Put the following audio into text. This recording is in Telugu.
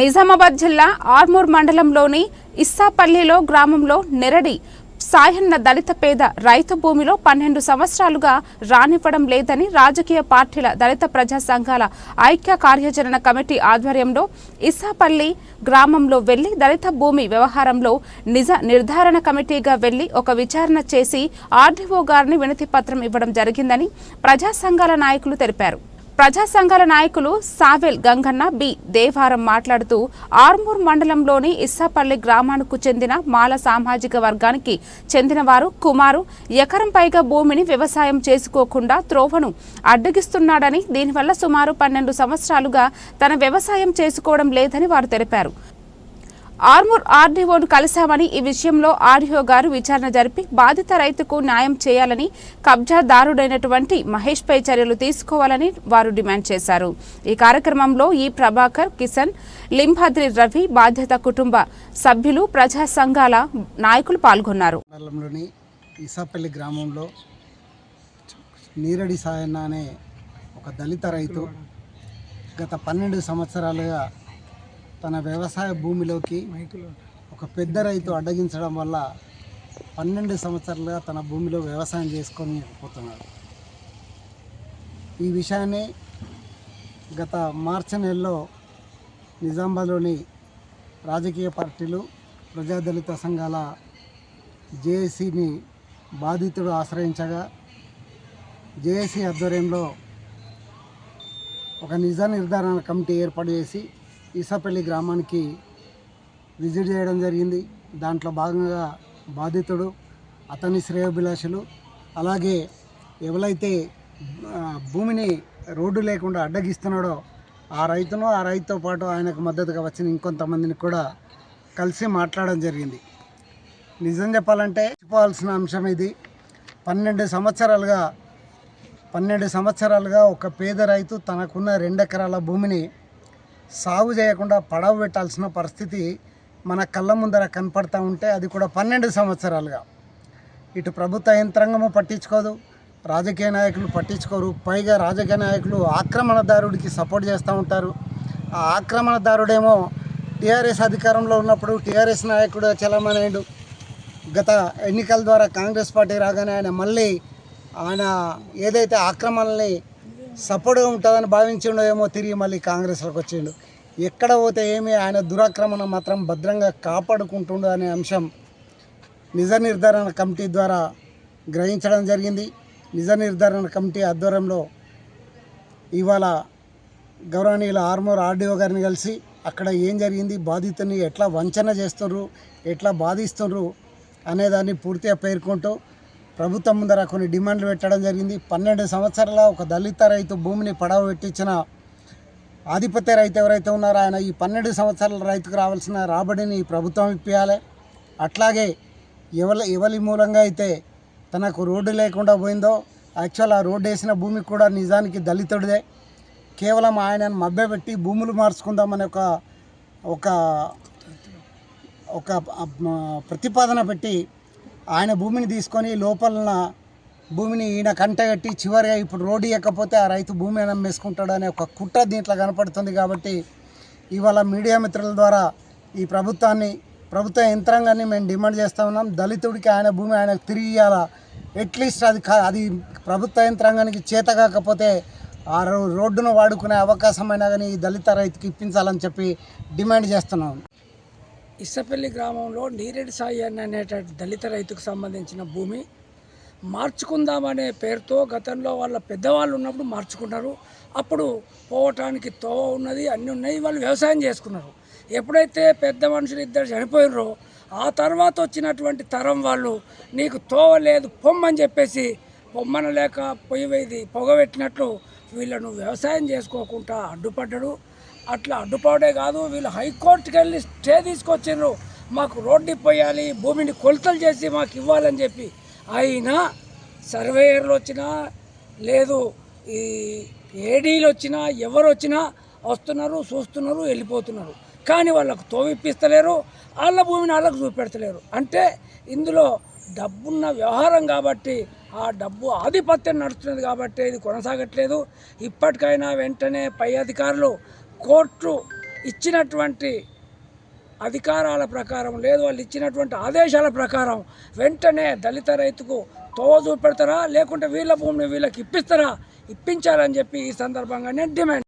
నిజామాబాద్ జిల్లా ఆర్మూర్ మండలంలోని ఇస్సాపల్లిలో గ్రామంలో నెరడి సాయన్న దళిత పేద రైతు భూమిలో పన్నెండు సంవత్సరాలుగా రానివ్వడం లేదని రాజకీయ పార్టీల దళిత ప్రజా సంఘాల ఐక్య కార్యాచరణ కమిటీ ఆధ్వర్యంలో ఇస్సాపల్లి గ్రామంలో వెళ్ళి దళిత భూమి వ్యవహారంలో నిజ నిర్ధారణ కమిటీగా వెళ్ళి ఒక విచారణ చేసి ఆర్డీఓ గారిని వినతి పత్రం ఇవ్వడం జరిగిందని ప్రజా సంఘాల నాయకులు తెలిపారు. ప్రజా సంఘాల నాయకులు సావెల్ గంగన్న బి. దేవారం మాట్లాడుతూ ఆర్మూర్ మండలంలోని ఇస్సాపల్లి గ్రామానికి చెందిన మాల సామాజిక వర్గానికి చెందిన వారు కుమారు ఎకరం పైగా భూమిని వ్యవసాయం చేసుకోకుండా త్రోవను అడ్డగిస్తున్నాడని దీనివల్ల సుమారు పన్నెండు సంవత్సరాలుగా తన వ్యవసాయం చేసుకోవడం లేదని వారు తెలిపారు. ఆర్మూర్ ఆర్డీఓను కలిశామని ఈ విషయంలో ఆర్డీఓ గారు విచారణ జరిపి బాధిత రైతుకు న్యాయం చేయాలని కబ్జాదారుడైనటువంటి మహేష్ పై చర్యలు తీసుకోవాలని వారు డిమాండ్ చేశారు. ఈ కార్యక్రమంలో ఈ ప్రభాకర్ కిషన్ లింభాద్రి రవి బాధ్యత కుటుంబ సభ్యులు ప్రజా సంఘాల నాయకులు పాల్గొన్నారు. ఈసాపల్లి గ్రామంలో నీరడి సాయన్న అనే ఒక దళిత రైతు గత పన్నెండు సంవత్సరాలుగా తన వ్యవసాయ భూమిలోకి ఒక పెద్ద రైతు అడ్డగించడం వల్ల పన్నెండు సంవత్సరాలుగా తన భూమిలో వ్యవసాయం చేసుకొని పోతున్నాడు. ఈ విషయాన్ని గత మార్చి నెలలో నిజామాబాద్లోని రాజకీయ పార్టీలు ప్రజాదళిత సంఘాల జేఏసీని బాధితుడు ఆశ్రయించగా జేఏసీ ఆధ్వర్యంలో ఒక నిజ నిర్ధారణ కమిటీ ఏర్పాటు చేసి ఈసాపల్లి గ్రామానికి విజిట్ చేయడం జరిగింది. దాంట్లో భాగంగా బాధితుడు అతని శ్రేయోభిలాషులు అలాగే ఎవరైతే భూమిని రోడ్డు లేకుండా అడ్డగిస్తున్నాడో ఆ రైతును ఆ రైతుతో పాటు ఆయనకు మద్దతుగా వచ్చిన ఇంకొంతమందిని కూడా కలిసి మాట్లాడడం జరిగింది. నిజం చెప్పాలంటే చెప్పాల్సిన అంశం ఇది. పన్నెండు సంవత్సరాలుగా పన్నెండు సంవత్సరాలుగా ఒక పేద రైతు తనకున్న రెండెకరాల భూమిని సాగు చేయకుండా పడవ పెట్టాల్సిన పరిస్థితి మన కళ్ళ ముందర కనపడతా ఉంటే అది కూడా పన్నెండు సంవత్సరాలుగా. ఇటు ప్రభుత్వ యంత్రాంగము పట్టించుకోదు రాజకీయ నాయకులు పట్టించుకోరు పైగా రాజకీయ నాయకులు ఆక్రమణదారుడికి సపోర్ట్ చేస్తూ ఉంటారు. ఆ ఆక్రమణదారుడేమో టీఆర్ఎస్ అధికారంలో ఉన్నప్పుడు టీఆర్ఎస్ నాయకుడు చలమనేయుడు. గత ఎన్నికల ద్వారా కాంగ్రెస్ పార్టీ రాగానే ఆయన మళ్ళీ ఆయన ఏదైతే ఆక్రమణల్ని సపోర్ట్గా ఉంటుందని భావించిండో ఏమో తిరిగి మళ్ళీ కాంగ్రెస్లోకి వచ్చిండు. ఎక్కడ పోతే ఏమి ఆయన దురాక్రమణ మాత్రం భద్రంగా కాపాడుకుంటుండు అనే అంశం నిజ నిర్ధారణ కమిటీ ద్వారా గ్రహించడం జరిగింది. నిజ నిర్ధారణ కమిటీ ఆధ్వర్యంలో ఇవాళ గౌరవనీయుల ఆర్మూర్ ఆర్డీఓ గారిని కలిసి అక్కడ ఏం జరిగింది బాధితుని ఎట్లా వంచన చేస్తున్నారు ఎట్లా బాధిస్తున్నారు అనేదాన్ని పూర్తిగా పేర్కొంటూ ప్రభుత్వం ముందర కొన్ని డిమాండ్లు పెట్టడం జరిగింది. పన్నెండు సంవత్సరాల ఒక దళిత రైతు భూమిని పడవ పెట్టించిన ఆధిపత్య రైతు ఎవరైతే ఉన్నారో ఆయన ఈ పన్నెండు సంవత్సరాల రైతుకు రావాల్సిన రాబడిని ప్రభుత్వం ఇప్పించాలి అట్లాగే ఎవరి ఎవరి మూలంగా అయితే తనకు రోడ్డు లేకుండా పోయిందో యాక్చువల్ ఆ రోడ్డు వేసిన భూమి కూడా నిజానికి దళితుడిదే. కేవలం ఆయనను మభ్యపెట్టి భూములు మార్చుకుందామనే ఒక ఒక ఒక ప్రతిపాదన పెట్టి ఆయన భూమిని తీసుకొని లోపలన భూమిని ఈయన కంటగట్టి చివరిగా ఇప్పుడు రోడ్డు ఇవ్వకపోతే ఆ రైతు భూమి అమ్మేసుకుంటాడు అనే ఒక కుట్ర దీంట్లో కనపడుతుంది కాబట్టి ఇవాళ మీడియా మిత్రుల ద్వారా ఈ ప్రభుత్వాన్ని ప్రభుత్వ యంత్రాంగాన్ని మేము డిమాండ్ చేస్తూ ఉన్నాం. దళితుడికి ఆయన భూమి ఆయనకు తిరిగి ఇవ్వాలా అట్లీస్ట్ అది కా- అది ప్రభుత్వ యంత్రాంగానికి చేత కాకపోతే ఆ రో- రోడ్డును వాడుకునే అవకాశమైనా కానీ ఈ దళిత రైతుకి ఇప్పించాలని చెప్పి డిమాండ్ చేస్తున్నాం. ఇసపల్లి గ్రామంలో నీరెడ్డి సాయి అన్న దళిత రైతుకు సంబంధించిన భూమి. మార్చుకుందామనే పేరుతో గతంలో వాళ్ళ పెద్దవాళ్ళు ఉన్నప్పుడు మార్చుకున్నారు. అప్పుడు పోవటానికి తోవ ఉన్నది అన్నీ ఉన్నాయి వాళ్ళు వ్యవసాయం చేసుకున్నారు. ఎప్పుడైతే పెద్ద మనుషులు ఇద్దరు చనిపోయినరో ఆ తర్వాత వచ్చినటువంటి తరం వాళ్ళు నీకు తోవ లేదు పొమ్మని చెప్పేసి పొమ్మన లేక పొయ్యి వేది పొగబెట్టినట్లు వీళ్ళను వ్యవసాయం చేసుకోకుండా అడ్డుపడ్డడు. అట్లా అడ్డుపడే కాదు వీళ్ళు హైకోర్టుకి వెళ్ళి స్టే తీసుకొచ్చిండ్రు. మాకు రోడ్డు పోయాలి భూమిని కొలతలు చేసి మాకు ఇవ్వాలని చెప్పి. అయినా సర్వేయర్లు వచ్చినా లేదు ఈ ఏడీలు వచ్చినా ఎవరు వచ్చినా వస్తున్నారు చూస్తున్నారు వెళ్ళిపోతున్నారు. కానీ వాళ్ళకు తోవిప్పిస్తలేరు వాళ్ళ భూమిని వాళ్ళకు చూపెడతలేరు. అంటే ఇందులో డబ్బున్న వ్యవహారం కాబట్టి ఆ డబ్బు ఆధిపత్యం నడుస్తున్నది కాబట్టి ఇది కొనసాగట్లేదు. ఇప్పటికైనా వెంటనే పై అధికారులు కోర్టు ఇచ్చినటువంటి అధికారాల ప్రకారం లేదు వాళ్ళు ఇచ్చినటువంటి ఆదేశాల ప్రకారం వెంటనే దళిత రైతుకు తోవ చూపెడతారా? లేకుంటే వీళ్ళ భూమిని వీళ్ళకి ఇప్పిస్తారా? ఇప్పించాలని చెప్పి ఈ సందర్భంగా నేను డిమాండ్